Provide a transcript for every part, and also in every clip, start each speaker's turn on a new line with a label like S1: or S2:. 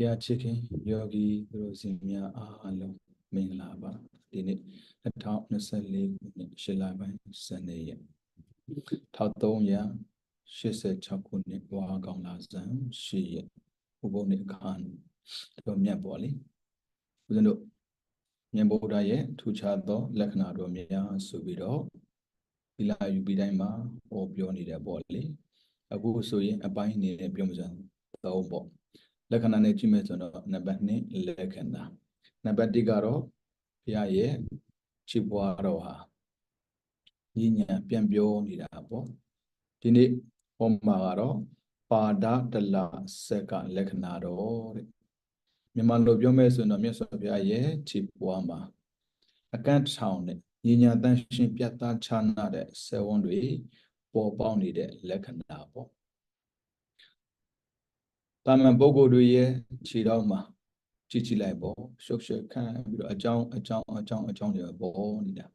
S1: တရားချစ်ခင်ယောဂီသူတို့စင်များအားလုံးမင်္ဂလာပါဒီနေ့2024ခုနှစ်ရှလပိုင်း12ရက်1386ခုနှစ်ဘွားကောင်လာဇန်10ရက်ဥပုံနေ့အခါတော်မြတ်ပေါ်လေဦးဇင်းတို့မြတ်ဗုဒ္ဓရဲ့ထူခြားသော လက္ခဏာတော်များဆိုပြီးတော့ဒီလာယူပြီးတိုင်းမှာဟောပြောနေတယ်ပေါ့လေအခုဆိုရင်အပိုင်းအနေနဲ့ပြောမှဆိုတော့ပေါ့ လက္ခဏာနဲ့ကြည့်မယ်ဆိုတော့နံပါတ်2လက္ခဏာနံပါတ်1ကတော့ဘုရားရဲ့ချစ်ပွားတော်ဟာညီညာပြန်ပြောနေတာပေါ့ဒီနေ့ဟောမှာကတော့ပါဒတလဆက်ကလက္ခဏာတော်တဲ့မြန်မာလိုပြောမယ်ဆိုတော့မြတ်စွာဘုရားရဲ့ချစ်ပွားမှာအကန့်ထောင်နဲ့ညီညာတန်ရှင်ပြတ်သားခြားနာတဲ့ဆယ်ဝန်းတွေပေါ်ပေါက်နေတဲ့လက္ခဏာပေါ့ တာမန်ပုဂ္ဂိုလ်တွေရဲ့ခြေတော်မှာကြည့်ကြည့်လိုက်ပေါ့ရှုပ်ရှက်ခံပြီးတော့အကြောင်းအကြောင်းအကြောင်းအကြောင်းတွေပေါ်နေတာ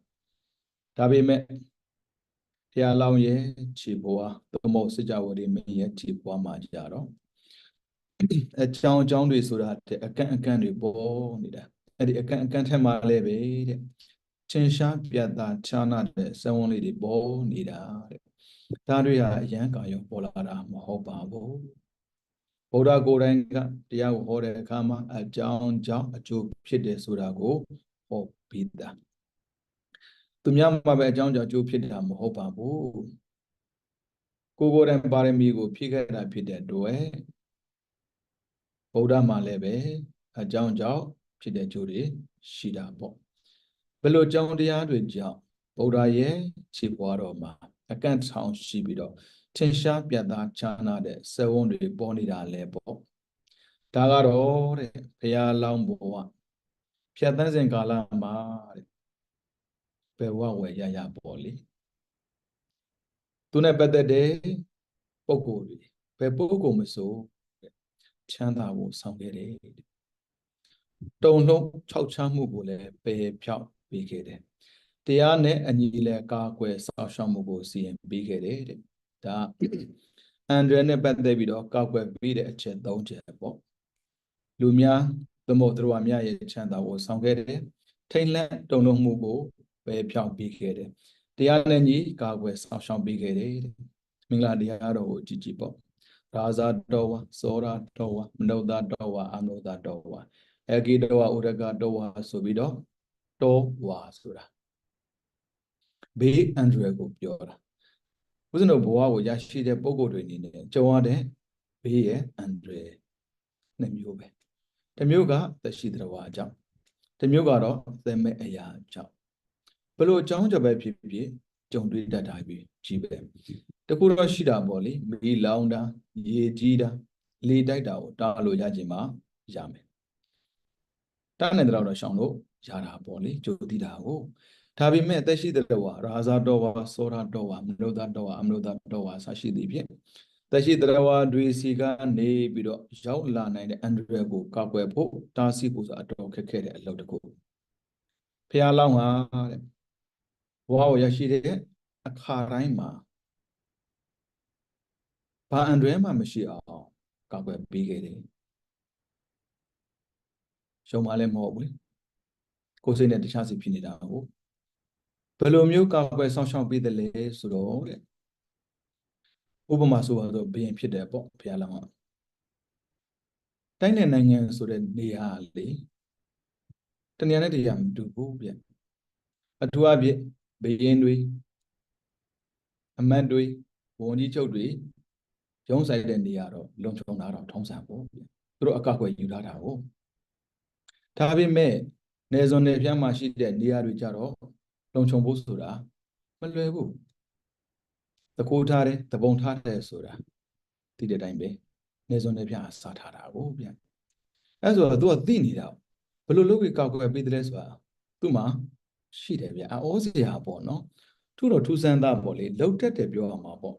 S1: ဒါပေမဲ့ဘုရားလောင်းရဲ့ခြေဘွားသမုတ်စကြဝဠာမင်းရဲ့ခြေဘွားမှာကြတော့အကြောင်းအကြောင်းတွေဆိုတာတဲ့အကန့်အကန့်တွေပေါ်နေတာအဲ့ဒီအကန့်အကန့်ထက်မှလည်းပဲတဲ့ချင်းရှားပြတ်သားခြားနာတဲ့စံဝန်လေးတွေပေါ်နေတာတဲ့ဒါတွေဟာအရန်ကာရောပေါ်လာတာမဟုတ်ပါဘူး ဗုဒ္ဓကိုယ်တိုင်ကတရားကိုဟောတဲ့အခါမှာအကြောင်းကြောင့်အကျိုးဖြစ်တယ်ဆိုတာကိုဟောပြီးသားသူများမှာပဲအကြောင်းကြောင့်အကျိုးဖြစ်တာမဟုတ်ပါဘူးကိုကိုယ်တိုင်ပါရမီကိုဖြည့်ခဲ့တာဖြစ်တဲ့အတွက်ဗုဒ္ဓမှာလည်းပဲအကြောင်းကြောင့်ဖြစ်တဲ့ကျိုးတွေရှိတာပေါ့ဘယ်လိုကြောင်းတရားတွေကြောင့်ဗုဒ္ဓရဲ့ခြေပွားတော်မှာအကန့်ထောင်ရှိပြီးတော့ ထင်ရှားပြတ်သားခြားနာတဲ့စဝန်းတွေပေါ်နေတာလဲပေါ့ဒါကတော့တဲ့ဘုရားလောင်းဘဝဖြတ်သန်းစဉ်ကာလမှာတဲ့ဘယ်ဝဝယ်ရရပေါ့လေသူနဲ့ပတ်သက်တဲ့ပုံကိုယ်တွေဘယ်ပုံကိုယ်မဆိုချမ်းသာဖို့ဆောင်ခဲ့တယ်တုံလုံး၆ချမ်းမှုကိုလည်းပယ်ဖြောက်ပေးခဲ့တယ်တရားနဲ့အညီလဲကာကွယ်စောင့်ရှောက်မှုကိုစီရင်ပေးခဲ့တယ်တဲ့ ဒါအန်ဒရနဲ့ပတ်သက်ပြီးတော့ကောက်ွယ်ပြီးတဲ့အချက်၃ချက်ပေါ့လူများသမုတ်တော်များရဲ့ချမ်းသာကိုဆောင်ခဲ့တယ်ထိန်လန့်တုံလုံးမှုကိုပဲဖြောင်းပြီးခဲ့တယ်တရားနဲ့ညီကာကွယ်ဆောင်ရှောက်ပြီးခဲ့တယ်မင်္ဂလာတရားတော်ကိုကြည်ကြည်ပေါ့ရာဇာတော်ဝါစောရာတော်ဝါမနုဿတော်ဝါအနုဿတော်ဝါအဂိတော်ဝါဥရကတော်ဝါဆိုပြီးတော့တော်ဝါဆိုတာဘေးအန္တရာယ်ကိုပြောတာ ဦးဇင်းတို့ဘဝကိုရရှိတဲ့ပုံကိုယ်တွေအနေနဲ့ကြုံရတဲ့ဘေးရဲ့အန္တရာယ်နှစ်မျိုးပဲတစ်မျိုးကသက်ရှိတော်ဝါအကြောင်းတစ်မျိုးကတော့သက်မဲ့အရာအကြောင်းဘလို့အကြောင်းကြပဲဖြစ်ဖြစ်ကြုံတွေ့တတ်တာပြီကြီးပဲတခုတော့ရှိတာပေါ့လေမီးလောင်တာရေကြီးတာလေတိုက်တာကိုတားလို့ရခြင်းမှာရမယ်တားနေတဲ့တော့ရှောင်လို့ရတာပေါ့လေကြိုသိတာကို ဒါပေမဲ့သက်ရှိတဲ့ဝါရာဇာတော်ဝါစောရတော်ဝါမနုဿတော်ဝါအမနုဿတော်ဝါဆရှိသည်ဖြင့်သက်ရှိတဲ့ဝါတွေစီကနေပြီးတော့ရောက်လာနိုင်တဲ့အန္တရာယ်ကိုကာကွယ်ဖို့တားဆီးဖို့ဆိုအတော်ခက်ခဲတဲ့အလုပ်တစ်ခုဖះလောင်းဟာတဲ့ဘဝကိုရရှိတဲ့အခါတိုင်းမှာဘာအန္တရာယ်မှမရှိအောင်ကာကွယ်ပေးခဲ့တယ်ရှုံးမလည်းမဟုတ်ဘူးလေကိုယ်စိတ်နဲ့တခြားစီဖြစ်နေတာဟုတ်ဘ ယ်လိုမျိုးကာကွယ်ဆောင်ရှောက်ပေးတယ်လဲဆိုတော့တဲ့ဥပမာဆိုတော့ဘယင်ဖြစ်တယ်ပေါ့ဘုရားလောင်းကတိုင်းတဲ့နိုင်ငံဆိုတဲ့နေရာလေတနေရာနဲ့တနေရာမတူဘူးဗျအထူးအဖြစ်ဘယင်တွေအမတ်တွေဝန်ကြီးချုပ်တွေရုံးဆိုင်တဲ့နေရာတော့လုံခြုံတာတော့ထုံးစံပေါ့ဗျသူတို့အကောက်ွယ်ယူလာတာဟုတ်ဒါပေမဲ့နေစုံနေပြမှာရှိတဲ့နေရာတွေကြတော့ လုံခြုံဖို့ဆိုတာမလွယ်ဘူးတကိုးထားတယ်တပုံထားတယ်ဆိုတာဒီတဲ့အတိုင်းပဲနေစုံနေပြစားထားတာကိုဗျအဲဆိုတော့ तू ကသိနေတာဘယ်လိုလုပ်ပြီးကောက်ကွယ်ပေးတယ်ဆိုတာသူ့မှာရှိတယ်ဗျအောစရာပေါ့နော်သူ့တော့ထူးဆန်းသားပေါ့လေလှုပ်တက်တယ်ပြောအောင်ပါပေါ့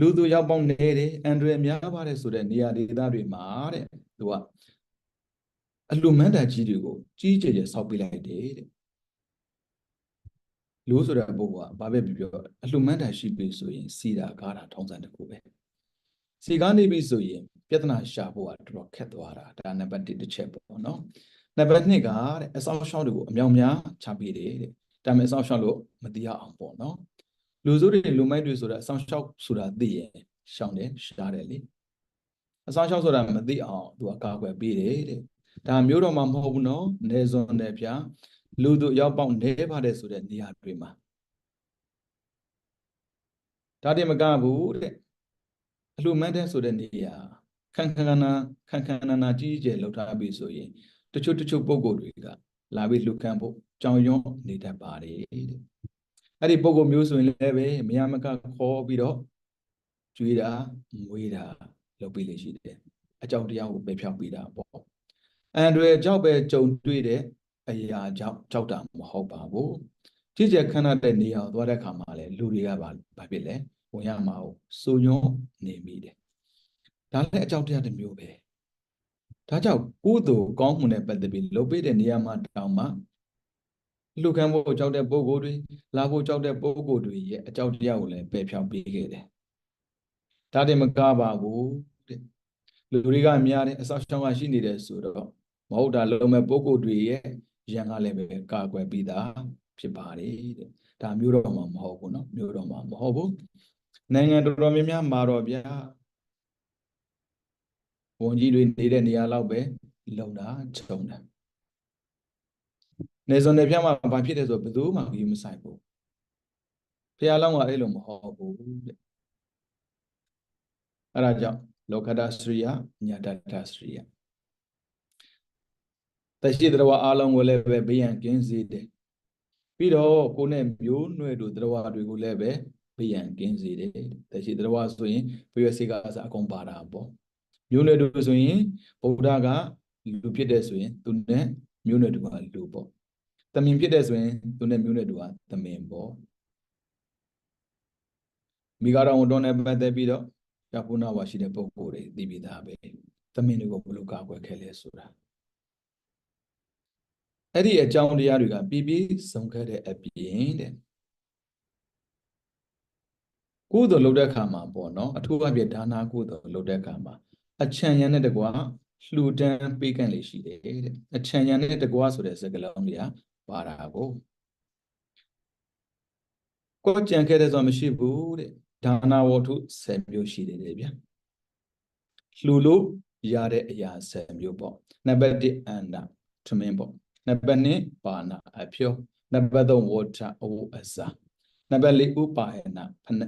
S1: လူသူရောက်ပေါင်းနေတယ်အန်ဒရယ်များပါတယ်ဆိုတဲ့နေရာဒေသတွေမှာတဲ့သူကအလူမန်းတန်ကြီးတွေကိုကြီးကျယ်ကျယ်ဆောက်ပေးလိုက်တယ်တဲ့ လူဆိုတဲ့ပုဂ္ဂိုလ်ကဘာပဲပြောပြောအလှမန်းတန်ရှိပြီဆိုရင်စီတာကားတာထုံးစံတစ်ခုပဲစီကနေပြီဆိုရင်ပြဿနာရှာဖို့ကတော်တော်ခက်သွားတာဒါနံပါတ်1တစ်ချက်ပေါ့နော်နံပါတ်2ကတဲ့အဆောင်ရှောင်းတွေကိုအမြောင်များချပေးတယ်တဲ့ဒါပေမဲ့အဆောင်ရှောင်းလို့မသိရအောင်ပေါ့နော်လူစုတွေလူမိုက်တွေဆိုတာအဆောင်ရှောင်းဆိုတာသိရင်ရှောင်းတယ်ရှားတယ်လေအဆောင်ရှောင်းဆိုတာမသိအောင်သူကကာကွယ်ပေးတယ်တဲ့ဒါမျိုးတော့မှမဟုတ်ဘူးနော်နေစွန်တယ်ဗျာ လူတို့ရောက်ပေါက်နေပါတယ်ဆိုတဲ့နေရာတွေမှာဒါတည်းမကဘူးတဲ့အလှမန်းတဲ့ဆိုတဲ့နေရာခန်းခန်းနာခန်းခန်းနာနာကြီးကြီးကျယ်လှုပ်ထားပြီဆိုရင်တချို့တချို့ပုံကိုယ်တွေကလာပြီးလှုပ်ခန့်ဖို့ကြောင်ရွံ့နေတတ်ပါတယ်တဲ့အဲ့ဒီပုံကိုယ်မျိုးဆိုရင်လည်းပဲမယမကခေါ်ပြီးတော့ကျွေးတာမွေးတာလုပ်ပြီးလေရှိတယ်အကြောင်းတရားကိုပဲဖြောက်ပြီးတာပေါ့အန်တွေကြောက်ပဲကြုံတွေ့တဲ့ အရာကြောင့်ကြောက်တာမဟုတ်ပါဘူးကြည်ကျခဏတဲ့နေရာသွားတဲ့ခါမှာလေလူတွေကဘာဘာဖြစ်လဲဝင်ရမှာကိုစိုးညွန်းနေမိတယ်ဒါလည်းအကြောင်းတရားတစ်မျိုးပဲဒါကြောင့်ကုသိုလ်ကောင်းမှုနဲ့ပတ်သက်ပြီးလုပ်ပေးတဲ့နေရာမှာတောင်မှလူခံဖို့ကြောက်တဲ့ပုဂ္ဂိုလ်တွေလာဖို့ကြောက်တဲ့ပုဂ္ဂိုလ်တွေရဲ့အကြောင်းတရားကိုလည်းပယ်ဖြောင်းပေးခဲ့တယ်ဒါတည်းမကပါဘူးတဲ့လူတွေကများတယ်အဆောက်ရှောင်းကရှိနေတယ်ဆိုတော့မဟုတ်တာလုံးမဲ့ပုဂ္ဂိုလ်တွေရဲ့ ရန်ကလည်းပဲကာကွယ်ပြီးသားဖြစ်ပါတယ်တဲ့ဒါမျိုးတော့မှမဟုတ်ဘူးเนาะမျိုးတော့မှမဟုတ်ဘူးနိုင်ငံတော်တော်များများမှာတော့ဗျာဝန်ကြီးတွေနေတဲ့နေရာလောက်ပဲလုံတာခြုံတာနေစုံနေပြမှာဘာဖြစ်တယ်ဆိုဘယ်သူမှကြီးမဆိုင်ဘူးဖះလောင်းကအဲ့လိုမဟုတ်ဘူးတဲ့အဲ့ဒါကြောင့်လောကတစရိယညာတတစရိယ တရှိတော်အားလုံးကိုလည်းပဲဘေးရန်ကင်းစေတယ်ပြီးတော့ကိုယ်နဲ့မျိုးနွယ်တို့တော်တွေကိုလည်းပဲဘေးရန်ကင်းစေတယ်တရှိတော်ဆိုရင်ဘယ်ရစေကအစအကုန်ပါတာပေါ့မျိုးနွယ်တို့ဆိုရင်ဗုဒ္ဓကလူဖြစ်တဲ့ဆိုရင်သူနဲ့မျိုးနွယ်တို့ကလူပေါ့တမင်ဖြစ်တဲ့ဆိုရင်သူနဲ့မျိုးနွယ်တို့ကတမင်ပေါ့မိဂရာဝန်တော်နဲ့ပတ်သက်ပြီးတော့ရပုနာဝါရှိတဲ့ပုဂ္ဂိုလ်တွေသိပြီးသားပဲတမင်တွေကိုဘယ်လိုကာကွယ်ခဲ့လဲဆိုတာ အဲ့ဒီအကြောင်းတရားတွေကပြပြဆုံးခဲ့တဲ့အပြင်တဲ့ကုသိုလ်လုပ်တဲ့အခါမှာပေါ့နော်အထူးအပြည့်ဒါနာကုသိုလ်လုပ်တဲ့အခါမှာအချံရံနဲ့တကွာလှူဒန်းပေးကန့်လေးရှိတယ်တဲ့အချံရံနဲ့တကွာဆိုတဲ့စကားလုံးတွေကပါတာကိုကိုကြံခဲ့တဲ့ဆိုမရှိဘူးတဲ့ဒါနာဝတ္ထု10မျိုးရှိတယ်လေဗျာလှူလို့ရတဲ့အရာ10မျိုးပေါ့နံပါတ်1အန္တထမင်းပေါ့ နံပါတ်2ပါဏအဖြောနံပါတ်3ဝဋ္ဌအဝအစာနံပါတ်4ဥပါယနာဖန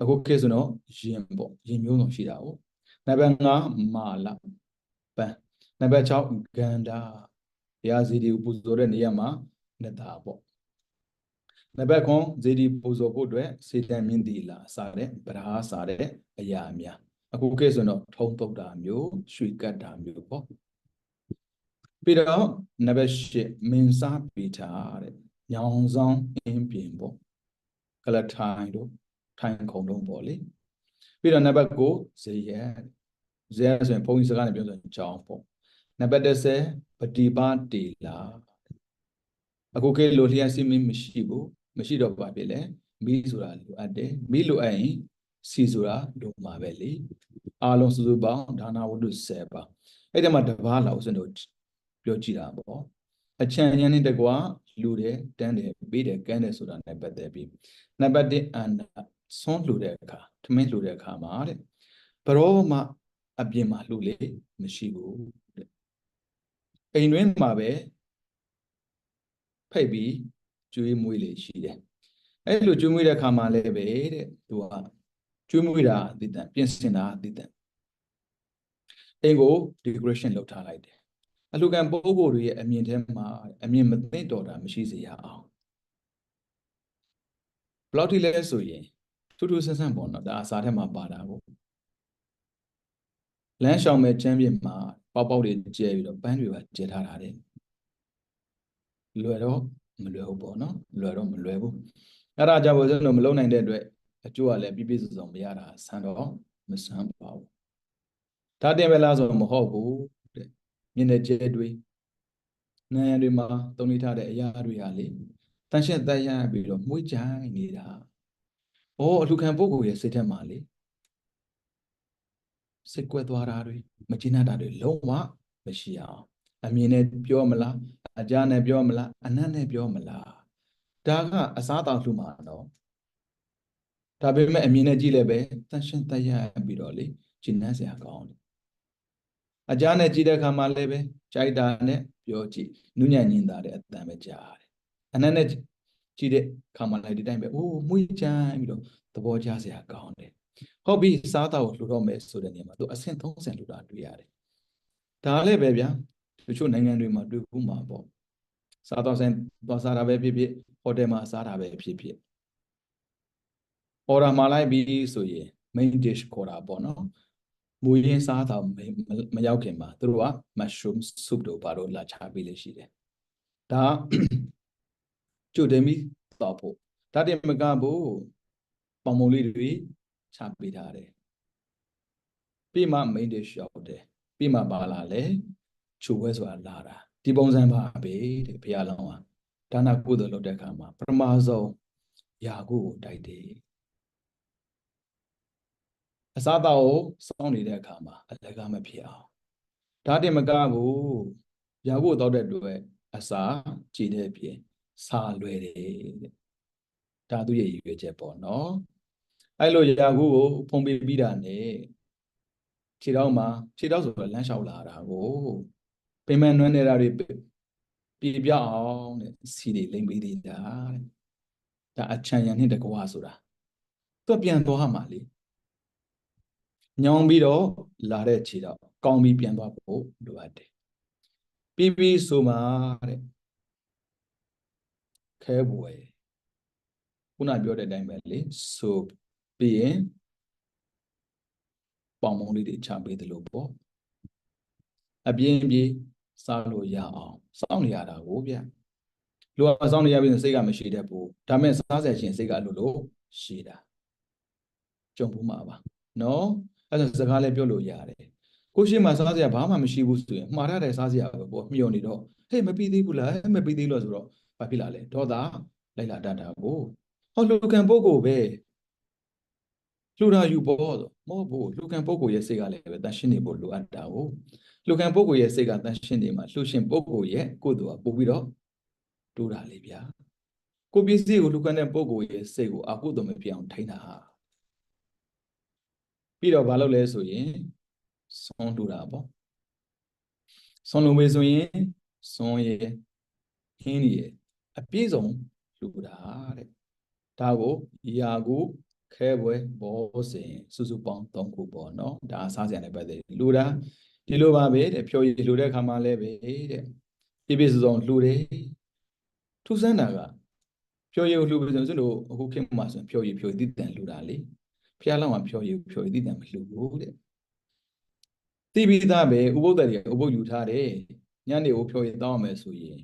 S1: အခုခေတ်ဆိုတော့ရင်ပေါ့ရင်မျိုးစုံရှိတာ哦နံပါတ်5မာလပန်နံပါတ်6ဂန္ဓာတရားစီဒီပူဇော်တဲ့နေရာမှာနတာပေါ့နံပါတ်9ဇေဒီပူဇော်ဖို့အတွက်စေတံမြင့်တီလာစားတဲ့ဗရာစားတဲ့အရာများအခုခေတ်ဆိုတော့ထုံပုတ်တာမျိုးရွှေကတ်တာမျိုးပေါ့ ပြီးတော့နံပါတ်8မင်းစားပိထားတဲ့ညောင်ဆောင်အင်းပြင်ပေါ့ကလထိုင်တို့ထိုင်ခုံတုံးပေါ့လေပြီးတော့နံပါတ်9ဇေယဇေယဆိုရင်ဘုန်းကြီးစကားနဲ့ပြောဆိုရင်ကြောင်းပေါ့နံပါတ်10ပฏิပါတေလာအခုခေတ်လိုလျှက်စီမင်းမရှိဘူးမရှိတော့ဘာဖြစ်လဲမိဆိုတာလိုအပ်တယ်မိလိုအပ်ရင်စီဆိုတာလိုမှာပဲလေအားလုံးစုစုပေါင်းဒါနာဝတ္ထု10ပါအဲ့ဒီမှာတပါးလောက်စတို့ ပြောကြည့်တာပေါ့အချံဉာဏ်နဲ့တကွာလူတယ်တန်းတယ်ပေးတယ်ကန်းတယ်ဆိုတာနဲ့ပတ်သက်ပြီးနံပါတ်1အန္တဆွန်းလှူတဲ့အခါထမင်းလှူတဲ့အခါမှာတဲ့ဘရောမှအပြင်မှာလှူလေမရှိဘူးတဲ့အိမ်တွင်းမှာပဲဖိတ်ပြီးကျွေးမွေးလေရှိတယ်အဲ့လိုကျွေးမွေးတဲ့အခါမှာလည်းပဲတဲ့သူကကျွေးမွေးတာအတိတန်ပြင်ဆင်တာအတိတန်အိမ်ကို decoration လုပ်ထားလိုက်တယ် အလူကံပုဂ္ဂိုလ်တွေရဲ့အမြင်ထဲမှာအမြင်မသိတော်တာမရှိစေရအောင်ဘလောက်ထိလဲဆိုရင်ထူးထူးဆန်းဆန်းပေါ့နော်ဒါအစာထဲမှာပါတာကိုလမ်းရှောင်မဲ့ချမ်းပြမှာပေါက်ပေါက်တွေကျဲပြီးတော့ပန်းတွေကကျဲထားတာတဲ့လွယ်တော့မလွယ်ဘူးပေါ့နော်လွယ်တော့မလွယ်ဘူးအဲ့ဒါကြောင့်ဘုရားတို့မလုံနိုင်တဲ့အတွက်အကျိုးကလည်းပြည့်ပြည့်စုံစုံမရတာဆန်းတော့မဆန်းပါဘူးဒါတင်ပဲလားဆိုမဟုတ်ဘူးတဲ့ မျက်နှာကျဲတွေနာယံတွေမှာတုံးနေထားတဲ့အရာတွေဟာလေတန်ရှင်းတန်ရပြီးတော့မှုကြိုင်နေတာ။အော်အလူခံပုဂ္ဂိုလ်ရဲ့စိတ်ထဲမှာလေစိတ်ကွက်သွားတာတွေမကျေနပ်တာတွေလုံးဝမရှိအောင်အမြင်နဲ့ပြောမလားအကြနဲ့ပြောမလားအနတ်နဲ့ပြောမလားဒါကအစားတောင်လှမှာတော့ဒါပေမဲ့အမြင်နဲ့ကြည့်လည်းပဲတန်ရှင်းတရပြီးတော့လေကျဉ်းနှံ့စရာကောင်းတယ် အကြနဲ့ကြည့်တဲ့အခါမှာလည်းပဲကြိုက်တာနဲ့ပြောကြည့်နုညံ့ညင်တာတဲ့အတန်ပဲကြားတယ်အနတ်နဲ့ကြည့်တဲ့ခါမှလည်းဒီတိုင်းပဲအိုးမွေးချမ်းပြီးတော့သဘောကျစရာကောင်းတယ်ဟုတ်ပြီစားတော့လှူတော့မယ်ဆိုတဲ့နေရာမှာသူအဆင့်30လှူတာတွေ့ရတယ်ဒါလည်းပဲဗျာတချို့နိုင်ငံတွေမှာတွေ့ဘူးမှာပေါ့စားတော့ဆိုင်သွားစားတာပဲဖြစ်ဖြစ်ဟိုတယ်မှာစားတာပဲဖြစ်ဖြစ် order မှာလိုက်ပြီးဆိုရင် main dish ခေါ်တာပေါ့နော် မူရင်းစားတာမရောက်ခင်မှာသူတို့က mushroom soup တို့ဘာလို့လာချပေးလို့ရှိတယ်ဒါကျုပ်တင်ပြီးတော့ဖို့ဒါတင်မကဘူးပေါင်မုံလေးတွေချပေးထားတယ်ပြီးမှ main dish ရောက်တယ်ပြီးမှပါလာလဲချိုဝဲဆိုတာလာတာဒီပုံစံပါပဲတဲ့ဘုရားလောင်းကဒါနာကုသိုလ်လုပ်တဲ့အခါမှာပထမဆုံးယာကုကိုတိုက်တယ် အစားအသောက်ကိုစောင့်နေတဲ့အခါမှာအလကားမဖြစ်အောင်ဒါတင်မကဘူးယာကုတောက်တဲ့အတွက်အစာကြည်တဲ့ပြင်စာလွယ်တယ်တဲ့ဒါသူရဲ့ရည်ရွယ်ချက်ပေါ့နော်အဲ့လိုယာကုကိုဖုံးပေးပြီးတာနဲ့ခြေထောက်မှာခြေထောက်ဆိုတော့လမ်းလျှောက်လာတာကိုပင်မနွမ်းနေတာတွေပြပြအောင်တဲ့စီတွေလိမ့်ပေးနေတာတဲ့ဒါအချံရံနဲ့တကွာဆိုတာသူပြန်သွားမှာလေ ညောင်းပြီးတော့လာတဲ့ခြေတော့ကောင်းပြီးပြန်သွားဖို့လိုအပ်တယ်ပြီးပြီးဆိုမှတဲ့ခဲဘွယ်ခုနပြောတဲ့အတိုင်းပဲလေဆိုပြီးရင်ပေါင်မုံလေးတွေချပေးတယ်လို့ပေါ့အပြင်းပြေးစားလို့ရအောင်စောင့်နေရတာကိုဗျလူကစောင့်နေရပြီးစိတ်ကမရှိတတ်ဘူးဒါမဲ့စားဆက်ရှင်စိတ်ကလို့လို့ရှိတာကြုံဘူးမှာပါနော် အဲ့ဒါစကားလည်းပြောလို့ရတယ်ကိုရှိမှစားစရာဘာမှမရှိဘူးဆိုရင်မှားရတဲ့စားစရာပဲပေါ့မျောနေတော့ဟေးမပြီးသေးဘူးလားမပြီးသေးလို့ဆိုတော့ဘာဖြစ်လာလဲဒေါသလိုက်လာတတ်တာကိုဟောလူကံပုဂ္ဂိုလ်ပဲလူရာယူပေါ်ဆိုမဟုတ်ဘူးလူကံပုဂ္ဂိုလ်ရဲ့စိတ်ကလည်းပဲတန်ရှင်းနေဖို့လိုအပ်တာကိုလူကံပုဂ္ဂိုလ်ရဲ့စိတ်ကတန်ရှင်းနေမှာလှူရှင်ပုဂ္ဂိုလ်ရဲ့ကိုယ်သူကပို့ပြီးတော့တိုးတာလေဗျာကိုပစ္စည်းကိုလူကံတဲ့ပုဂ္ဂိုလ်ရဲ့စိတ်ကိုအကုသိုလ်မဖြစ်အောင်ထိန်းတာဟာ ပြီးတော့ဘာလုပ်လဲဆိုရင်ဆွန်တူတာပေါ့ဆွန်လုံးမေးဆိုရင်ဆွန်ရဲ့ဟင်းရဲ့အပြည့်စုံလူတာတဲ့ဒါကိုယာကိုခဲပွဲဘောစင်စုစုပေါင်း၃ခုပေါ့နော်ဒါစားစရာနဲ့ပတ်သက်လူတာဒီလိုပါပဲတဲ့ဖြောရည်လူတဲ့ခါမှလည်းပဲတဲ့ပြည့်ပြည့်စုံစုံလူတယ်ထူးဆန်းတာကဖြောရည်ကိုလူပြီဆိုလို့အခုခေတ်မှာဆိုရင်ဖြောရည်ဖြောရည်တိတန်လူတာလေ ဖျားလောက်မှာဖြောရည်ဖြောရည်တိတန်မလူဘူးတဲ့တိပိသားပဲဥပုဒ္ဒတွေဥပုဒ်ယူထားတယ်ညနေကိုဖြောရည်တောင်းရမယ်ဆိုရင်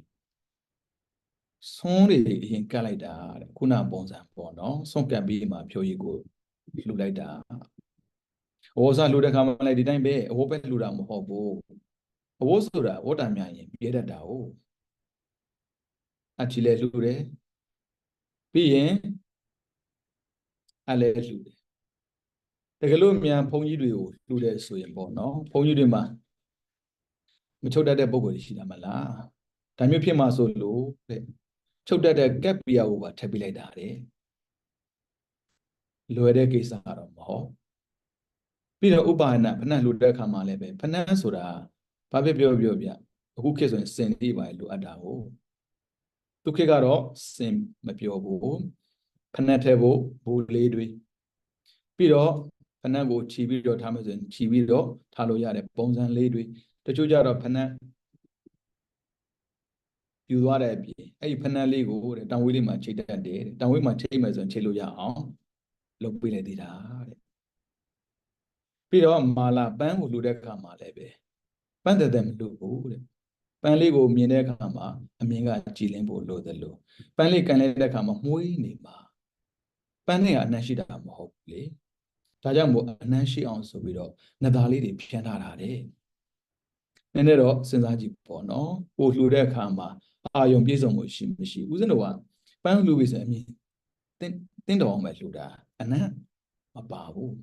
S1: ဆုံးတွေအရင်ကတ်လိုက်တာတဲ့ခုနပုံစံပေါ့နော်ဆုံးကတ်ပြီးမှဖြိုရည်ကိုလှူလိုက်တာအဝေါ်စားလှူတဲ့ခါမှလည်းဒီတိုင်းပဲအဝေါ်ပဲလှူတာမဟုတ်ဘူးအဝေါ်ဆိုတာဝတ္တများရင်ပြဲတတ်တာ哦အချီလဲလှူတယ်ပြီးရင်အလဲလှူတယ် တကယ်လို့မြန်ဘုန်းကြီးတွေကိုလှူတယ်ဆိုရင်ပေါ့နော်ဘုန်းကြီးတွေမှာမချုပ်တတ်တဲ့ပုံကိုရှိတာမလားဒါမျိုးဖြစ်မှာဆိုလို့တဲ့ချုပ်တတ်တဲ့ကက်ပီယာကိုပါထပ်ပြလိုက်တာတဲ့လွယ်တဲ့ကိစ္စတော့မဟုတ်ပြီးတော့ဥပါဏဖဏလှူတဲ့အခါမှာလည်းပဲဖဏဆိုတာဘာဖြစ်ပြောပြောပြအခုခေတ်ဆိုရင်စင်လေးပါလိုအပ်တာကိုသူခေတ်ကတော့စင်မပြောဘူးဖဏထဲဖို့ဘူလေးတွေပြီးတော့ ဖဏကိုခြီးပြီးတော့ထားမယ်ဆိုရင်ခြီးပြီးတော့ထားလို့ရတယ်ပုံစံလေးတွေတချို့ကြတော့ဖဏယူသွားတဲ့အပြင်အဲ့ဒီဖနက်လေးကိုတဲ့တောင်ဝေးလေးမှာချိတ်တတ်တယ်တောင်ဝေးမှာချိတ်မယ်ဆိုရင်ချိတ်လို့ရအောင်လုပ်ပေးလိုက်သေးတာတဲ့ပြီးတော့မာလာပန်းကိုလှူတဲ့အခါမှာလည်းပဲပန်းတဲ့တဲ့မလှူဘူးတဲ့ပန်းလေးကိုမြင်တဲ့အခါမှာအမြင်ကကြည်လင်းဖို့လိုသလိုပန်းလေးကန်လိုက်တဲ့အခါမှာမှုေးနေမှာပန်းနဲ့ကအနှံ့ရှိတာမဟုတ်ဘူးလေ ဒါကြောင့်မို့အနှံ့ရှိအောင်ဆိုပြီးတော့ငသားလေးတွေဖြန်းထားတာတဲ့နည်းနည်းတော့စဉ်းစားကြည့်ပေါ့နော်ကိုလှူတဲ့အခါမှာအာယုံပြည့်စုံမှုရှိမရှိဦးဇင်းတို့ကပန်းလှူပြီဆိုအမြင်တင်းတင်းတော်အောင်ပဲလှူတာအနံ့မပါဘူး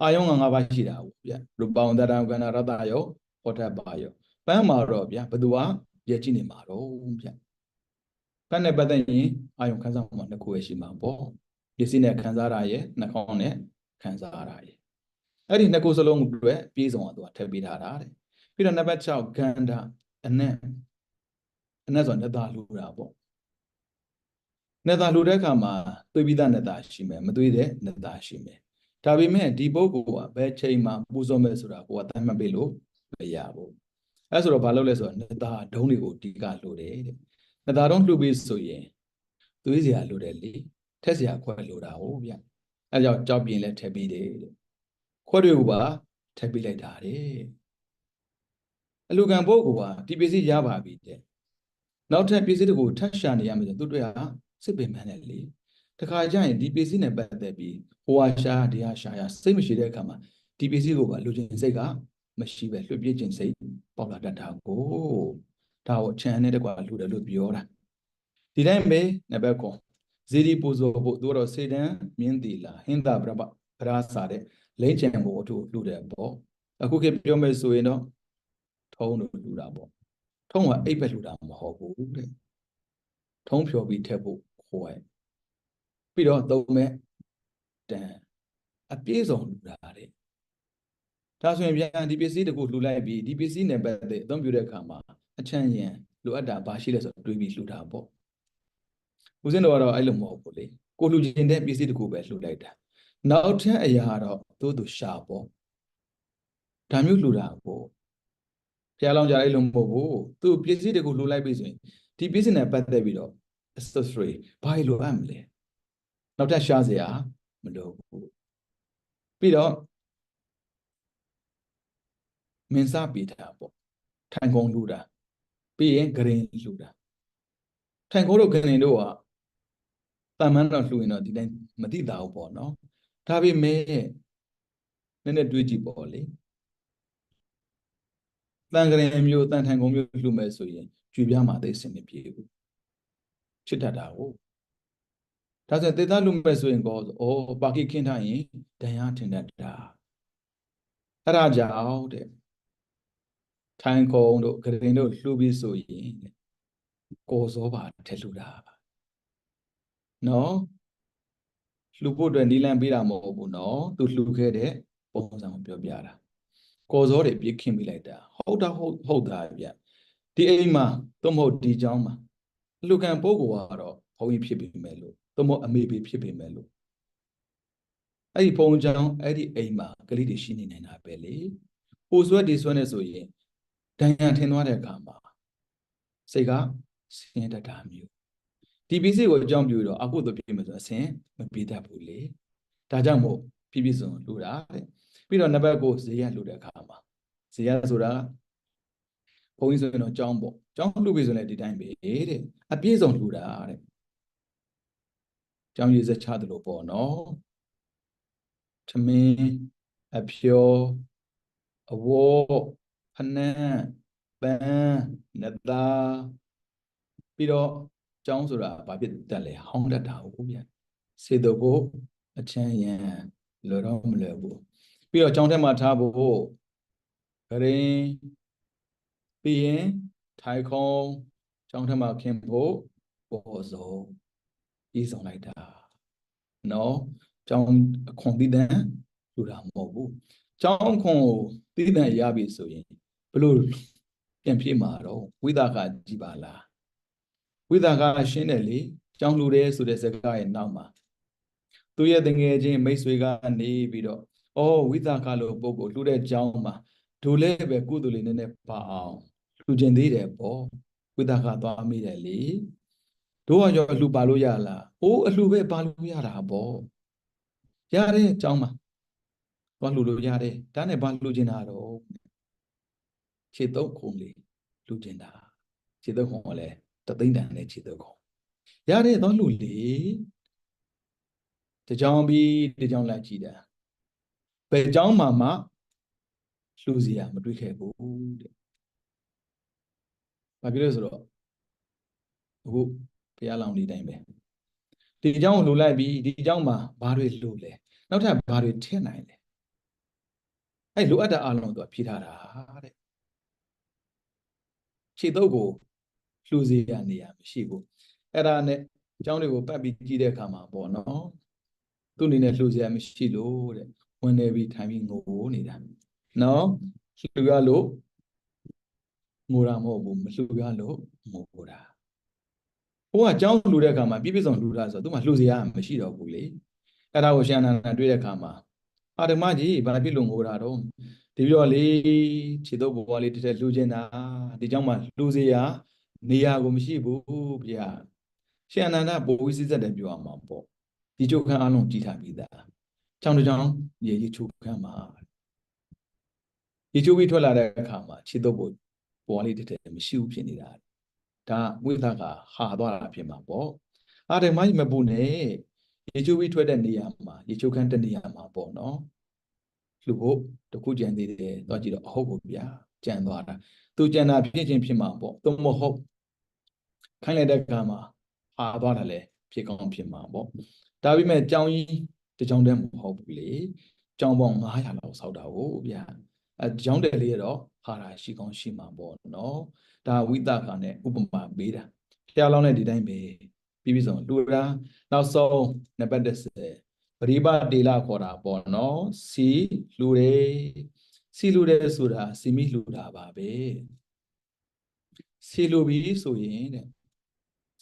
S1: အာယုံက၅ပါးရှိတာပေါ့ဗျာရူပံတတံကန္နာရတယောဟောထပါယောပန်းမှာတော့ဗျာဘယ်သူကရကြည့်နေမှာတော့ဗျာပန်းနဲ့ပတ်သက်ရင်အာယုံခံစားမှုနှစ်ခုပဲရှိမှာပေါ့ ပစ္စည်းနဲ့ခံစားရရဲ့နှာခေါင်းနဲ့ခံစားရရဲ့အဲ့ဒီနှစ်ခုစလုံးအတွက်ပြေဆုံးအောင်သူကထည့်ပေးထားတာတဲ့ပြီးတော့နံပါတ်6ဂန္ဓာအနက်အနက်ဆိုတော့နတလူတာပေါ့နတလူတဲ့အခါမှာသွေးပြီးသားနတရှိမယ်မသွေးတဲ့နတရှိမယ်ဒါပေမဲ့ဒီပုဂ္ဂိုလ်ကဘယ်ချိန်မှပူဇော်မယ်ဆိုတာကိုကတတ်မှတ်ပေးလို့မရဘူးအဲဆိုတော့ဘာလုပ်လဲဆိုတော့နတဒုံးတွေကိုဒီကလှုပ်တယ်တဲ့နတဒုံးလှုပ်ပြီးဆိုရင်သွေးစရာလှုပ်တယ်လေ ထက်စရာခွက်လှုပ်တာဟုတ်ဗျအဲကြောင့်ကြောက်ပြင်းလဲထည့်ပြီးတယ်တဲ့ခွက်တွေကိုပါထည့်ပြီးလိုက်တာတဲ့အလူကံပုဂ္ဂိုလ်ကဒီပစ္စည်းရပါပြီတဲ့နောက်ထပ်ပစ္စည်းတွေကိုထပ်ရှာနေရမယ်ဆိုသူတို့ကစစ်ပင်ပန်းတယ်လေတခါကျရင်ဒီပစ္စည်းနဲ့ပတ်သက်ပြီးဟိုဟာရှာဒီဟာရှာရစိတ်မရှိတဲ့အခါမှာဒီပစ္စည်းကိုပါလူချင်းစိတ်ကမရှိပဲလွှတ်ပြခြင်းစိတ်ပေါက်လာတတ်တာကိုဒါကိုချန်နဲ့တကွာလူတယ်လို့ပြောတာဒီတိုင်းပဲနံပါတ်9 ဇီဒီပူဇော်ဖို့သူတော့စေတံမြင်းတီလာဟင်းသာပရပပရာစာတဲ့လိမ့်ချံကိုအထုလူတယ်ပေါ့အခုခေတ်ပြောမယ်ဆိုရင်တော့ထုံးလို့လူတာပေါ့ထုံးကအိပ်ပဲလူတာမဟုတ်ဘူးတဲ့ထုံးဖြော်ပြီးထက်ဖို့ခေါ်ရပြီးတော့သုံးမဲ့တန်အပြည့်စုံလူတာတဲ့ဒါဆိုရင်ပြန်ဒီပစ္စည်းတကူလှူလိုက်ပြီးဒီပစ္စည်းနဲ့ပတ်သက်အသုံးပြုတဲ့အခါမှာအချမ်းရင်လိုအပ်တာဘာရှိလဲဆိုတော့တွေးပြီးလှူတာပေါ့ ဦးဇင်းတော်ကတော့အဲ့လိုမဟုတ်ဘူးလေကိုလှူခြင်းတဲ့ပစ္စည်းတကူပဲလှူလိုက်တာနောက်ထပ်အရာတော့သို့သူရှာပေါ့ဒါမျိုးလှူတာကိုဖျားလောင်းကြအဲ့လိုမဟုတ်ဘူးသူပစ္စည်းတကူလှူလိုက်ပြီဆိုရင်ဒီပစ္စည်းနဲ့ပတ်သက်ပြီးတော့ accessory ဘာလို့အပ်မလဲနောက်ထပ်ရှားစရာမလိုဘူးပြီးတော့မင်းစားပေးတာပေါ့ထိုင်ကုန်လူတာပြီးရင်ဂရင်လူတာထိုင်ကုန်တို့ဂရင်တို့က တမန်တော့လှူရင်တော့ဒီတိုင်းမသိတာဘူးပေါ့နော်ဒါပေမဲ့နည်းနည်းတွေးကြည့်ပေါ့လေတန်ဂရင်မျိုးတန်ထိုင်ကုန်မျိုးလှူမယ်ဆိုရင်ကြွေပြားမှာသိစင်မပြေဘူးဖြစ်တတ်တာကိုဒါဆိုသေသားလူမဲ့ဆိုရင်ကောဩပါကိခင်းထားရင်ဒဏ်ရာထင်တတ်တာအဲ့ဒါကြောင့်တဲ့ထိုင်ခုံတို့ဂရင်တို့လှူပြီးဆိုရင်ကိုစောပါထက်လှူတာ နော်လှူဖို့အတွက်နီလန်ပေးတာမဟုတ်ဘူးနော်သူလှူခဲ့တဲ့ပုံစံကိုပြောပြတာကိုစောတွေပြစ်ခင်းမိလိုက်တာဟုတ်တာဟုတ်ဟုတ်တာဗျဒီအိမ်မှာသို့မဟုတ်ဒီเจ้าမှာလူကံပုဂ္ဂိုလ်ကတော့ဘုန်းကြီးဖြစ်ပြီမဲ့လို့သို့မဟုတ်အမေပေဖြစ်ပြီမဲ့လို့အဲ့ဒီဘုံเจ้าအဲ့ဒီအိမ်မှာကလေးတွေရှိနေနေတာပဲလေပူဆွဲဒီဆွဲနေဆိုရင်ဒဏ်ရာထင်သွားတဲ့အခါမှာစိတ်ကဆင်းတတ်တာမျိုး ဒီပစ္စည်းကိုအကြောင်းပြုတော့အခုတော့ပြည့်မယ်ဆိုအဆင်မပြေတတ်ဘူးလေဒါကြောင့်မို့ပြည့်ပြည့်စုံလူတာတဲ့ပြီးတော့နံပါတ်9ဇေယျလူတဲ့အခါမှာဇေယျဆိုတာဘုန်းကြီးဆိုရင်တော့ကြောင်းပေါ့ကြောင်းလူပြီဆိုရင်ဒီတိုင်းပဲတဲ့အပြည့်စုံလူတာတဲ့ကြောင်းရည်စချတယ်လို့ပေါ့နော်သမင်းအဖြောအဝေါ်ဖနန်းပန်းနတာပြီးတော့ ကျောင်းဆိုတာဘာဖြစ်တတ်လဲဟောင်းတတ်တာဟုတ်ဗျာစေတကိုအချမ်းရန်လောတော့မလွယ်ဘူးပြီးတော့ကျောင်းထဲမှာထားဖို့ဂရင်ပြီးရင်ထိုင်ခုံကျောင်းထဲမှာခင်ဖို့ပေါ်စုံပြီးဆောင်လိုက်တာနော်ကျောင်းအခွန်တည်တံလူတာမဟုတ်ဘူးကျောင်းခွန်ကိုတည်တံရပြီဆိုရင်ဘလို့ပြန်ပြေးမှာတော့ဝိသကကြည်ပါလား ဝိသကရှင်းတယ်လေကြောင်းလူတယ်ဆိုတဲ့စကားရဲ့နောက်မှာသူရဲ့တငယ်ချင်းမိတ်ဆွေကနေပြီးတော့အော်ဝိသကလို့ပုဂ္ဂိုလ်လှူတဲ့ကြောင်းမှာဒိုလဲပဲကုသိုလ်လေးနည်းနည်းပါအောင်လှူခြင်းသေးတယ်ပေါ့ဝိသကသွားမိတယ်လေတို့ကရောလှူပါလို့ရလားအိုးအလှူပဲပါလို့ရတာပေါ့ရတယ်ကြောင်းမှာသွားလှူလို့ရတယ်ဒါနဲ့ဘာလှူခြင်းတာတော့ခြေသုံးခုံလေးလူကျင်တာခြေသုံးခုံကလည်း တသိန်းတန်နဲ့ခြေသုံးခုံရတဲ့တော့လူလေတကြောင်ပြီးတကြောင်လိုက်ကြည့်တာဘယ်ကြောင်မှမှလှူစီရမတွေ့ခဲ့ဘူးတဲ့ဘာဖြစ်လို့ဆိုတော့အခုဘုရားလောင်ဒီတိုင်းပဲဒီအကြောင်းကိုလှူလိုက်ပြီးဒီအကြောင်းမှာဘာတွေလှူလဲနောက်ထပ်ဘာတွေထည့်နိုင်လဲအဲ့လိုအပ်တာအလုံးသူကဖြည့်ထားတာတဲ့ခြေတုပ်ကို လှူစေရနေရမရှိဘူးအဲ့ဒါနဲ့အကြောင်းတွေကိုပတ်ပြီးကြည့်တဲ့အခါမှာပေါ့နော်သူ့အနေနဲ့လှူစေရမရှိလို့တဲ့ဝင်နေပြီးထိုင်ပြီးငိုနေတာနော်လှူရလို့ငိုတာမဟုတ်ဘူးမလှူရလို့ငိုတာဘုရားအကြောင်းလှူတဲ့အခါမှာပြည့်ပြည့်စုံလှူတာဆိုတော့သူမှလှူစေရမရှိတော့ဘူးလေအဲ့ဒါကိုရှင်အနန္ဒတွေ့တဲ့အခါမှာအာဓမ္မကြီးဘာဖြစ်လို့ငိုတာတော့ဒီပြီးတော့လေခြေတော့ဘဝလေးတစ်ထက်လှူခြင်းတာဒီကြောင့်မှလှူစေရ နေရာကိုမရှိဘူးဗျာရှင်အနန္ဒဘိုးဝိစိစက်တယ်ပြောရမှာပေါ့ဒီချုပ်ခန်းအလုံးကြည်ထားပြီးသားချောင်းတစ်ချောင်းရေကြီးချုပ်ခန်းမှာရေချုပ်ပြီးထွက်လာတဲ့အခါမှာခြေတော့ဘဘဝလေးတစ်ထက်မရှိဘူးဖြစ်နေတာဒါဝိသကဟာသွားတာဖြစ်မှာပေါ့အာဓမ္မကြီးမပူနဲ့ရေချိုးပြီးထွက်တဲ့နေရာမှာရေချိုးခန်းတဲ့နေရာမှာပေါ့နော်လူဖို့တခုကြံသေးတယ်တော့ကြည့်တော့အဟုတ်ကိုဗျာကြံသွားတာသူကြံတာဖြစ်ချင်းဖြစ်မှာပေါ့သို့မဟုတ် ခိုင်းလိုက်တဲ့ကမှာဟာသွားတာလေဖြစ်ကောင်းဖြစ်မှာပေါ့ဒါပေမဲ့ကြောင်ကြီးတကြောင်တည်းမဟုတ်ဘူးလေကြောင်ပေါင်း900လောက်ဆောက်တာကိုဗျာအဲကြောင်တယ်လေးတော့ဟာတာရှိကောင်းရှိမှာပေါ့နော်ဒါဝိသကနဲ့ဥပမာပေးတာဖျားလောင်းတဲ့ဒီတိုင်းပဲပြီးပြီဆုံးလူရာနောက်ဆုံးနံပါတ်30ပရိပတေလခေါ်တာပေါ့နော်စီလူတယ်စီလူတယ်ဆိုတာစီမိလူတာပါပဲစီလူပြီးဆိုရင်တဲ့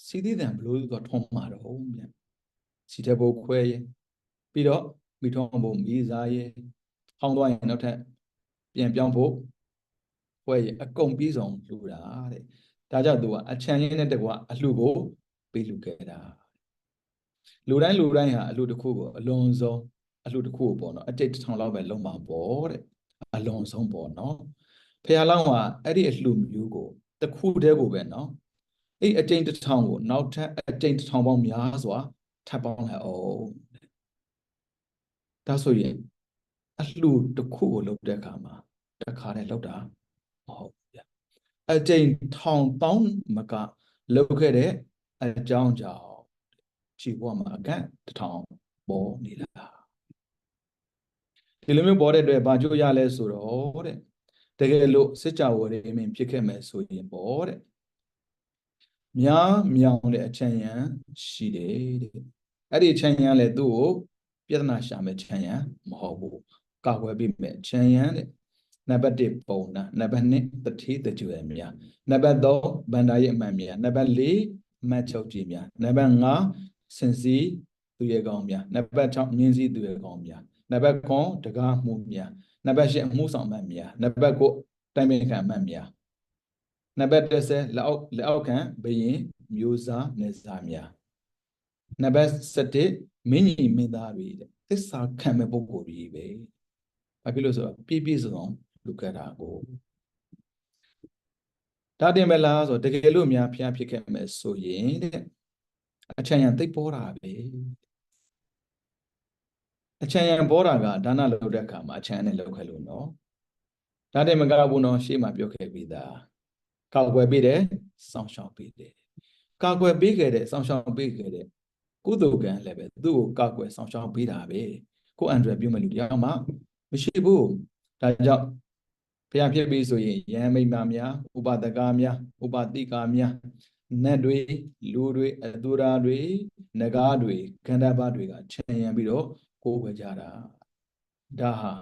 S1: စီသေးတံဘလို့ကထုံးမှာတော့ဗျစီတဲ့ဘုတ်ခွဲရဲ့ပြီးတော့မိထုံးဘုံမိစားရဲ့ဟောင်းသွားရင်နောက်ထပ်ပြန်ပြောင်းဖို့ခွဲရဲ့အကုန်ပြီးဆုံးလူတာတဲ့ဒါကြောင့်သူကအချမ်းရင်းနဲ့တကွာအလှကိုပေးလူခဲ့တာလူတိုင်းလူတိုင်းဟာအလှတစ်ခုကိုအလွန်ဆုံးအလှတစ်ခုကိုပေါ့နော်အတိတ်တစ်ထောင်လောက်ပဲလုံးမှာပေါ့တဲ့အလွန်ဆုံးပေါ့နော်ဖះလောင်းကအဲ့ဒီအလှမျိုးကိုတစ်ခုတည်းကိုပဲနော် အဲ့အတိတ်တစ်ထောင်ကိုနောက်ထပ်အတိတ်တစ်ထောင်ပေါင်းများစွာထပ်ပေါင်းလိုက်အောင်ဒါဆိုရင်အလှတစ်ခုကိုလုပ်တဲ့အခါမှာတစ်ခါတည်းလုပ်တာမဟုတ်ဘူးဗျအကျိန်ထောင်တောင်းမကလုပ်ခဲ့တဲ့အကြောင်းကြောင့်ခြေဘဝမှာအကန့်တစ်ထောင်ပေါ်နေတာဒီလိုမျိုးပေါ်တဲ့အတွက်ဘာကြိုးရလဲဆိုတော့တဲ့တကယ်လို့စစ်ကြဝဠာမင်းဖြစ်ခဲ့မယ်ဆိုရင်ပေါ့တဲ့ များမြောင်တဲ့အချမ်းရံရှိတယ်တဲ့အဲ့ဒီအချမ်းရံလည်းသူ့ကိုပြဿနာရှာမဲ့ချမ်းရံမဟုတ်ဘူးကာကွယ်ပြီးမဲ့ချမ်းရံတဲ့နံပါတ်1ပုံနာနံပါတ်2တတိတကြွယ်များနံပါတ်3ဗန္ဒာရဲ့အမှန်များနံပါတ်4မတ်ချုပ်ကြီးများနံပါတ်5စင်စီသူရဲ့ကောင်းများနံပါတ်6မြင်းစည်းသူရဲ့ကောင်းများနံပါတ်9တကားမှုများနံပါတ်10အမှုဆောင်မှတ်များနံပါတ်9တိုင်ပင်ခံမှတ်များ နံပါတ်10လက်အောက်လက်အောက်ခံဘယင်မျိုးစားနေစားများနံပါတ်7မင်းကြီးမင်းသားတွေတဲ့သစ္စာခံမဲ့ပုဂ္ဂိုလ်ကြီးပဲဘာဖြစ်လို့ဆိုတော့ပြည့်ပြည့်စုံလူခဲ့တာကိုဒါတင်မလားဆိုတကယ်လို့များဖျားဖြစ်ခဲ့မယ်ဆိုရင်တဲ့အချမ်းရံသိပ်ပေါ်တာပဲအချမ်းရံပေါ်တာကဒါနလုပ်တဲ့အခါမှာအချမ်းနဲ့လုပ်ခဲ့လို့နော်ဒါတင်မကဘူးနော်ရှေ့မှာပြောခဲ့ပြီးသား ကောက်ွယ်ပေးတယ်စောင့်ရှောက်ပေးတယ်ကောက်ွယ်ပေးခဲ့တဲ့စောင့်ရှောက်ပေးခဲ့တဲ့ကုသိုလ်ကံလည်းပဲသူ့ကိုကောက်ွယ်စောင့်ရှောက်ပေးတာပဲကိုအန်ဒရပြုမဲ့လူတရားမှမရှိဘူးဒါကြောင့်ဘုရားဖြစ်ပြီဆိုရင်ယံမိမများဥပဒကများဥပတိကာများနတ်တွေလူတွေအတူရာတွေနဂါးတွေခန္ဓာဘတွေကခြံရံပြီးတော့ကိုးဝဲကြတာဒါဟာ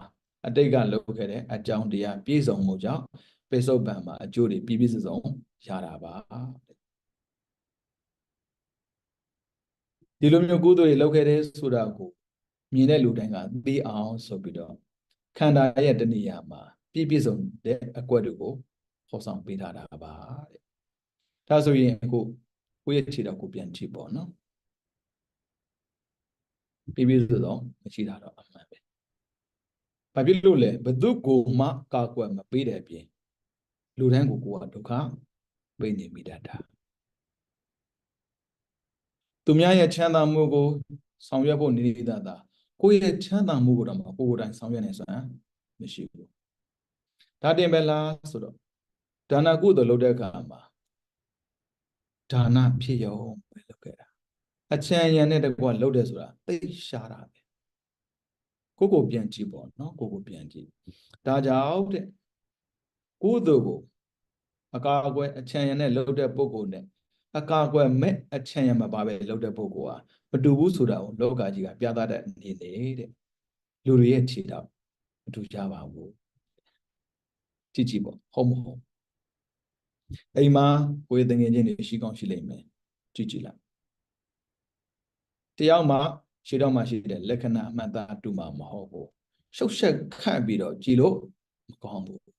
S1: အတိတ်ကလုပ်ခဲ့တဲ့အကြောင်းတရားပြည့်စုံမှုကြောင့် ပိဿုပံမှာအကျိုးတွေပြည့်ပြည့်စုံစုံရတာပါဒီလိုမျိုးကုသိုလ်တွေလုပ်ခဲ့တဲ့ဆိုတာကိုမြင်တဲ့လူတိုင်းကသိအောင်ဆိုပြီးတော့ခန္ဓာရဲ့တဏှာမှာပြည့်ပြည့်စုံတဲ့အကွက်တွေကိုဟောဆောင်ပေးထားတာပါတဲ့ဒါဆိုရင်အခုကိုယ့်ရဲ့ခြေတော်ကိုပြန်ကြည့်ပေါ့နော်ပြည့်ပြည့်စုံစုံမရှိတာတော့အမှန်ပဲဘာဖြစ်လို့လဲဘသူကိုမှကာကွယ်မပေးတဲ့အပြင် လူတိုင်းကိုကိုကဒုက္ခပေးနေမိတတ်တာသူများရဲ့ချမ်းသာမှုကိုဆောင်ရွက်ဖို့နေနေတာသာကိုယ့်ရဲ့ချမ်းသာမှုကိုတော့မကိုယ်တိုင်ဆောင်ရွက်နေဆိုတာမရှိဘူးဒါတင်ပဲလားဆိုတော့ဒါနကုသိုလ်လုပ်တဲ့အခါမှာဒါနဖြစ်ရုံပဲလုပ်ခဲ့တာအချမ်းရံနဲ့တကွာလုပ်တယ်ဆိုတာသိရှားတာပဲကိုကိုပြန်ကြည့်ပေါ့နော်ကိုကိုပြန်ကြည့်ဒါကြောင့်တဲ့ကုသိုလ်ကို အကာအကွယ်အချမ်းရနဲ့လှုပ်တဲ့ပုဂ္ဂိုလ်နဲ့အကာအကွယ်မဲ့အချမ်းရမှာပါပဲလှုပ်တဲ့ပုဂ္ဂိုလ်ဟာမတူဘူးဆိုတာကိုလောကကြီးကပြသတဲ့အနေနဲ့တဲ့လူတွေရဲ့ခြေတော့မတူကြပါဘူးကြည့်ကြည့်ပေါ့ဟုတ်မဟုတ်အိမ်မှာကိုယ်တငယ်ချင်းတွေရှိကောင်းရှိလိမ့်မယ်ကြည့်ကြည့်လိုက်တယောက်မှရှေ့တော့မှရှိတဲ့လက္ခဏာအမှန်သားတူမှာမဟုတ်ဘူးရှုပ်ရှက်ခန့်ပြီးတော့ကြည်လို့မကောင်းဘူး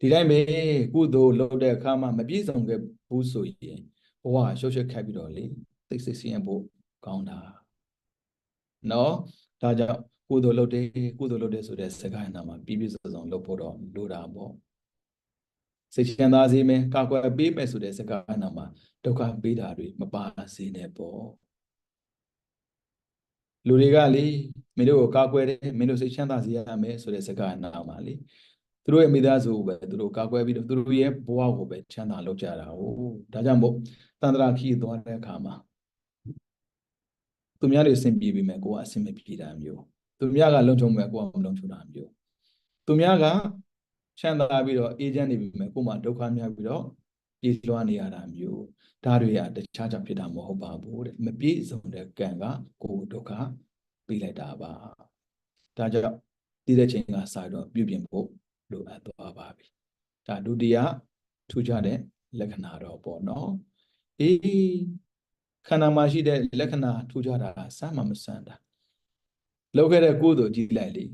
S1: ဒီတိုင်းပဲကုသိုလ်လုပ်တဲ့အခါမှာမပြည့်စုံခဲ့ဘူးဆိုရင်ဘဝရှုပ်ရှက်ခတ်ပြီးတော့လေသိစိတ်ဆင်းရဲဖို့ကောင်းတာနော်ဒါကြောင့်ကုသိုလ်လုပ်တယ်ကုသိုလ်လုပ်တယ်ဆိုတဲ့စကားနာမှာပြည့်ပြည့်စုံစုံလုပ်ဖို့တော့လိုတာပေါ့စိတ်ချမ်းသာစေမယ်ကာကွယ်ပေးမယ်ဆိုတဲ့စကားနာမှာဒုက္ခပေးတာတွေမပါစေနဲ့ပေါ့လူတွေကလေမင်းတို့ကိုကာကွယ်တယ်မင်းတို့စိတ်ချမ်းသာစေရမယ်ဆိုတဲ့စကားနာမှာလေ သူတို့ရဲ့မိသားစုကိုပဲသူတို့ကာကွယ်ပြီးတော့သူတို့ရဲ့ဘဝကိုပဲချမ်းသာလုပ်ကြတာဟုတ်ဒါကြောင့်မို့တန်ត្រာခီသွားတဲ့အခါမှာသူများတွေအဆင်ပြေပြီမဲ့ကိုကအဆင်မပြေတာမျိုးသူများကလုံခြုံမဲ့ကိုကမလုံခြုံတာမျိုးသူများကချမ်းသာပြီးတော့အေဂျင့်နေပြီမဲ့ကိုမှဒုက္ခများပြီးတော့ပြေးလွှားနေရတာမျိုးဒါတွေကတခြားကြောင့်ဖြစ်တာမဟုတ်ပါဘူးတဲ့မပြေစုံတဲ့ကံကကိုဒုက္ခပေးလိုက်တာပါဒါကြောင့်ဒီတဲ့ချိန်ကစတော့ပြုပြင်ဖို့ လိုအပ်သွားပါပြီဒါဒုတိယထူးခြားတဲ့လက္ခဏာတော့ပေါ့နော်အေးခန္ဓာမှာရှိတဲ့လက္ခဏာထူးခြားတာစမ်းမှမစမ်းတာလောက်ခဲ့တဲ့ကုသိုလ်ကြည့်လိုက်လေ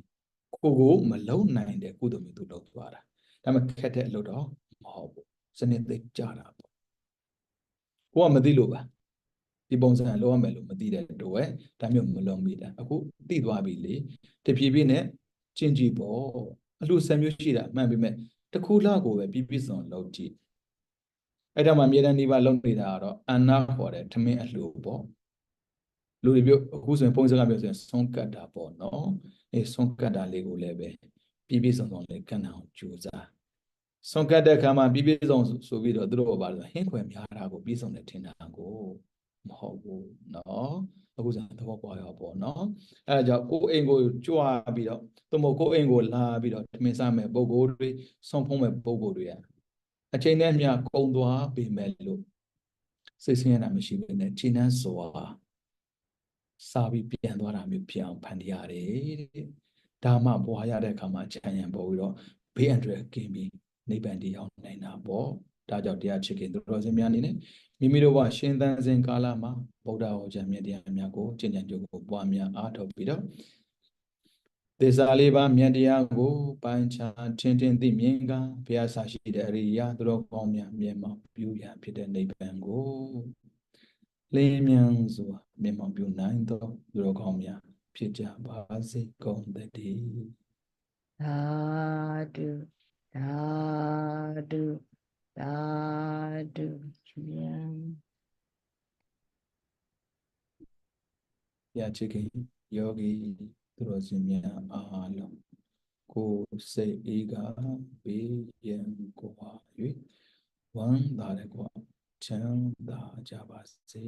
S1: ကိုကိုမလုံနိုင်တဲ့ကုသိုလ်မျိုးသူလုပ်သွားတာဒါမှခက်တဲ့အလုပ်တော့မဟုတ်ဘူးစနစ်သိကြတာပေါ့ကိုကမသိလို့ပါဒီပုံစံလောရမယ်လို့မသိတဲ့တော့ဒါမျိုးမလုံးမိတာအခုသိသွားပြီလေတဖြည်းဖြည်းနဲ့ကျင့်ကြည့်ပေါ့ အလှဆံမျိုးရှိတာမှန်ပြီမဲ့တခုလောက်ကိုပဲပြပြစုံလုပ်ကြည့်အဲ့ဒါမှအမြဲတမ်းနေပါလုပ်နေတာကတော့အနာခေါ်တဲ့ထမင်းအလှပေါ့လူတွေပြောအခုဆိုရင်ပုံစံကပြောဆိုရင်ဆုံးကတ်တာပေါ့နော်အဲဆုံးကတ်တာလေးကိုလည်းပဲပြပြစုံစုံလေးကန့်အောင်ကြိုးစားဆုံးကတ်တဲ့အခါမှာပြပြစုံဆိုပြီးတော့သူတို့ဘာလို့ဟင်းခွယ်များတာကိုပြစုံတယ်ထင်တာကိုမဟုတ်ဘူးနော် အခုဆိုသဘောပေါက်ရောပေါ့နော်အဲဒါကြောင့်ကိုယ်အိမ်ကိုကြွားပြီးတော့သူမို့ကိုယ်အိမ်ကိုလာပြီးတော့ထမင်းစားမဲ့ပုံကိုယ်တွေဆုံးဖုံးမဲ့ပုံကိုယ်တွေအချိန်နဲ့မျှကုံသွားပေမဲ့လို့စိတ်ဆင်းရဲတာမရှိဘဲနဲ့ခြေနှမ်းစွာစားပြီးပြန်သွားတာမျိုးဖြစ်အောင်ဖန်တီးရတယ်တဲ့ဒါမှဘွားရတဲ့အခါမှာချမ်းရံပေါ်ပြီးတော့ဘေးအန္တရာယ်ကင်းပြီးနိဗ္ဗာန်တရားနိုင်တာပေါ့ ဒါကြောင့်တရားချစ်ခင်သူတော်စင်များအနေနဲ့မိမိတို့ကရှင်သန်စဉ်ကာလမှာဗုဒ္ဓဟောကြားမြတ်တရားများကိုကျင့်ကြံကြိုးကိုပွားများအားထုတ်ပြီးတော့သေစာလေးပါမြတ်တရားကိုပိုင်းခြားချင်းချင်းသိမြင်ကဘုရားဆာရှိတဲ့အရိယာသူတော်ကောင်းများမြင်မောင်ပြုရဖြစ်တဲ့နိဗ္ဗာန်ကိုလင်းမြန်စွာမြင်မောင်ပြုနိုင်သောသူတော်ကောင်းများဖြစ်ကြပါစေကုန်သတည်း
S2: သာဓုသာဓု သာဓုရှင်
S1: ရချစ်ခင်ယောဂီသူတော်စင်များအားလုံးကိုစိတ်အေးကဘေးရန်ကိုပါ၍ဝမ်းသာတဲ့ကွာချမ်းသာကြပါစေ